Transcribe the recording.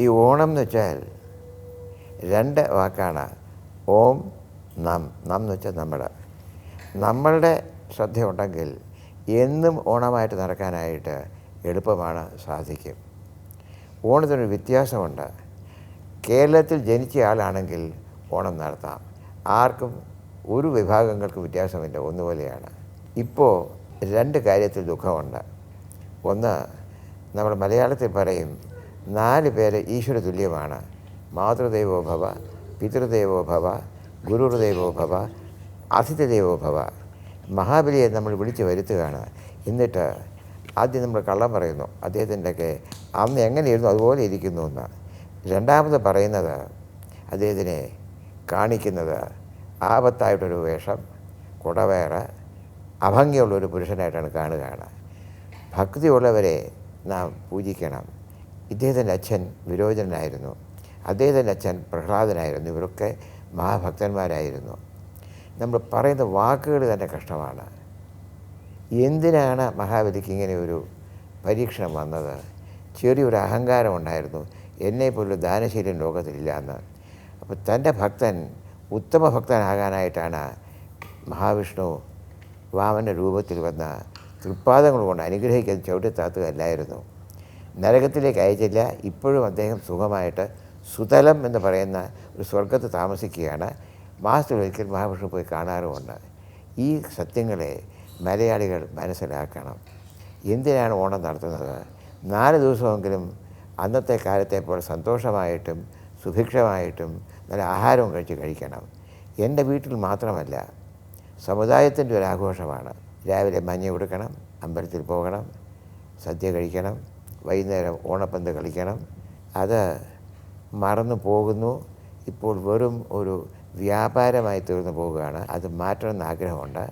ഈ ഓണം എന്ന് വെച്ചാൽ രണ്ട് വാക്കാണ്. ഓം നം. നം എന്ന് വെച്ചാൽ നമ്മുടെ. നമ്മളുടെ ശ്രദ്ധയുണ്ടെങ്കിൽ എന്നും ഓണമായിട്ട് നടക്കാനായിട്ട് എളുപ്പമാണ് സാധിക്കും. ഓണത്തിനൊരു വ്യത്യാസമുണ്ട്. കേരളത്തിൽ ജനിച്ച ആളാണെങ്കിൽ ഓണം നടത്താം. ആർക്കും ഒരു വിഭാഗങ്ങൾക്ക് വ്യത്യാസമില്ല ഒന്നുപോലെയാണ്. ഇപ്പോൾ രണ്ട് കാര്യത്തിൽ ദുഃഖമുണ്ട്. ഒന്ന് നമ്മൾ മലയാളത്തിൽ പറയും നാല് പേര് ഈശ്വര തുല്യമാണ്. മാതൃദേവോ ഭവ പിതൃദേവോ ഭവ ഗുരുദേവോ ഭവ അതിഥിദേവോ ഭവ. മഹാബലിയെ നമ്മൾ വിളിച്ചു വരുത്തുകയാണ്. എന്നിട്ട് ആദ്യം നമ്മൾ കള്ളം പറയുന്നു. അദ്ദേഹത്തിന്റെയൊക്കെ അന്ന് എങ്ങനെയിരുന്നു അതുപോലെ ഇരിക്കുന്നു എന്ന്. രണ്ടാമത് പറയുന്നത് അദ്ദേഹത്തിനെ കാണിക്കുന്നത് ആപത്തായിട്ടൊരു വേഷം കുടവേറ അഭംഗിയുള്ളൊരു പുരുഷനായിട്ടാണ് കാണുകയാണ്. ഭക്തിയുള്ളവരെ നാം പൂജിക്കണം. ഇദ്ദേഹത്തിന്റെ അച്ഛൻ വിരോചനായിരുന്നു. അദ്ദേഹത്തിന്റെ അച്ഛൻ പ്രഹ്ലാദനായിരുന്നു. ഇവരൊക്കെ മഹാഭക്തന്മാരായിരുന്നു. നമ്മൾ പറയുന്ന വാക്കുകൾ തന്നെ കഷ്ടമാണ്. എന്തിനാണ് മഹാബലിക്ക് ഇങ്ങനെ ഒരു പരീക്ഷണം വന്നത്? ചെറിയൊരു അഹങ്കാരം ഉണ്ടായിരുന്നു. എന്നെപ്പോലൊരു ദാനശീലം ലോകത്തിലില്ല എന്ന് അപ്പോൾ തന്റെ ഭക്തൻ ഉത്തമ ഭക്തനാകാനായിട്ടാണ് മഹാവിഷ്ണു വാമന രൂപത്തിൽ വന്ന തൃപ്പാദങ്ങൾ കൊണ്ട് അനുഗ്രഹിക്കാൻ ചവിട്ടിത്താത്തുകയല്ലായിരുന്നു. നരകത്തിലേക്ക് അയച്ചില്ല. ഇപ്പോഴും അദ്ദേഹം സുഖമായിട്ട് സുതലം എന്ന് പറയുന്ന ഒരു സ്വർഗത്ത് താമസിക്കുകയാണ്. മാസത്തിലൊരിക്കൽ മഹാവിഷ്ണു പോയി കാണാറുമുണ്ട്. ഈ സത്യങ്ങളെ മലയാളികൾ മനസ്സിലാക്കണം. എന്തിനാണ് ഓണം നടത്തുന്നത്? നാല് ദിവസമെങ്കിലും അന്നത്തെ കാലത്തെ പോലെ സന്തോഷമായിട്ടും സുഭിക്ഷമായിട്ടും നല്ല ആഹാരവും കഴിച്ച് കഴിക്കണം. എന്റെ വീട്ടിൽ മാത്രമല്ല സമുദായത്തിന്റെ ഒരു ആഘോഷമാണ്. രാവിലെ മഞ്ഞ കൊടുക്കണം അമ്പലത്തിൽ പോകണം സദ്യ കഴിക്കണം വൈകുന്നേരം ഓണപ്പന്ത് കളിക്കണം. അത് മറന്നു പോകുന്നു. ഇപ്പോൾ വെറും ഒരു വ്യാപാരമായി തീർന്നു പോവുകയാണ് അത് മാറ്റണമെന്ന് ആഗ്രഹമുണ്ട്.